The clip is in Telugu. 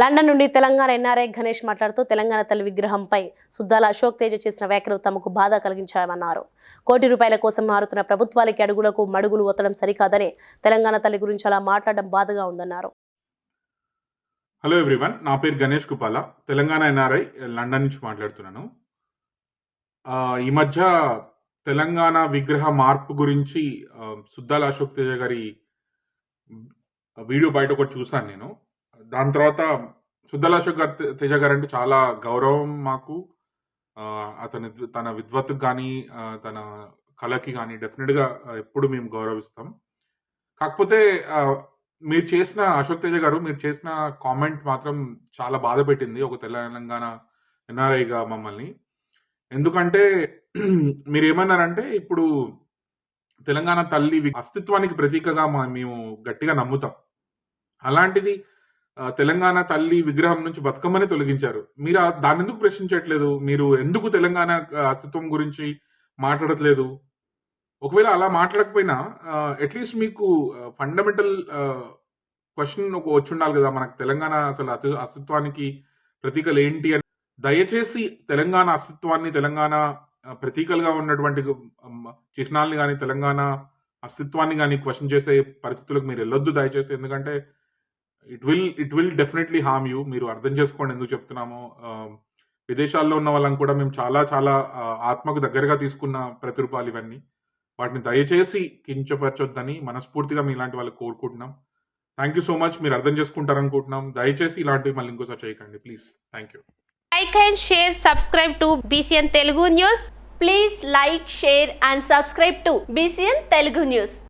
లండన్ నుండి తెలంగాణ ఎన్ఆర్ఐ గణేష్ మాట్లాడుతూ తెలంగాణ తల్లి విగ్రహంపై సుద్దాల అశోక్ తేజ చేసిన వ్యాఖ్యలు తమకు బాధ కలిగించాయమన్నారు కోటి రూపాయల కోసం మారుతున్న ప్రభుత్వాలకి అడుగులకు మడుగులు ఒత్తడం సరికాదని తెలంగాణ తల్లి గురించి అలా మాట్లాడడం బాధగా ఉందన్నారు. హలో ఎవ్రీవన్ నా పేరు గణేష్ కుపాల తెలంగాణ ఎన్ఆర్ఐ లండన్ నుంచి మాట్లాడుతున్నాను. ఈ మధ్య తెలంగాణ విగ్రహ మార్పు గురించి సుద్దాల అశోక్ తేజ గారి వీడియో బయట ఒకటి చూశాను నేను. దాని తర్వాత సుద్దాల షుగర్ తేజ గారు అంటే చాలా గౌరవం మాకు. అతని తన విద్వత్తుకు కానీ తన కళకి కానీ డెఫినెట్గా ఎప్పుడు మేము గౌరవిస్తాం. కాకపోతే మీరు చేసిన అశోక్ తేజ గారు మీరు చేసిన కామెంట్ మాత్రం చాలా బాధ పెట్టింది ఒక తెలంగాణ ఎన్ఆర్ఐగా మమ్మల్ని. ఎందుకంటే మీరు ఏమన్నారంటే ఇప్పుడు తెలంగాణ తల్లి అస్తిత్వానికి ప్రతీకగా మా- మేము గట్టిగా నమ్ముతాం. అలాంటిది తెలంగాణ తల్లి విగ్రహం నుంచి బతుకమ్మని తొలగించారు. మీరు దాని దాన్ని ఎందుకు ప్రశ్నించట్లేదు? మీరు ఎందుకు తెలంగాణ అస్తిత్వం గురించి మాట్లాడట్లేదు? ఒకవేళ అలా మాట్లాడకపోయినా అట్లీస్ట్ మీకు ఫండమెంటల్ క్వశ్చన్ ఒక వచ్చి ఉండాలి కదా మనకు తెలంగాణ అసలు అతి అస్తిత్వానికి ప్రతీకలు ఏంటి అని. దయచేసి తెలంగాణ అస్తిత్వాన్ని తెలంగాణ ప్రతీకలుగా ఉన్నటువంటి చిహ్నాల్ని కానీ తెలంగాణ అస్తిత్వాన్ని కానీ క్వశ్చన్ చేసే పరిస్థితులకు మీరు వెళ్ళొద్దు దయచేసి. ఎందుకంటే it will it will definitely harm you మీరు అర్థం చేసుకోండి ఎందుకు చెప్తున్నామో. విదేశాల్లో ఉన్న వాళ్ళని కూడా మేము చాలా చాలా ఆత్మకు దగ్గరగా తీసుకున్న ప్రతిరూపాలు ఇవన్నీ. వాటిని దయచేసి కించపరచొద్దని మనస్ఫూర్తిగా మీ ఇలాంటి వాళ్ళకి కోరుకుంటున్నాం. థ్యాంక్ యూ సో మచ్ మీరు అర్థం చేసుకుంటారనుకుంటున్నాం దయచేసి ఇలాంటివి మళ్ళీ ఇంకోసారి చేయకండి. Please thank you like and share subscribe to BCN Telugu news please like share and subscribe to BCN Telugu news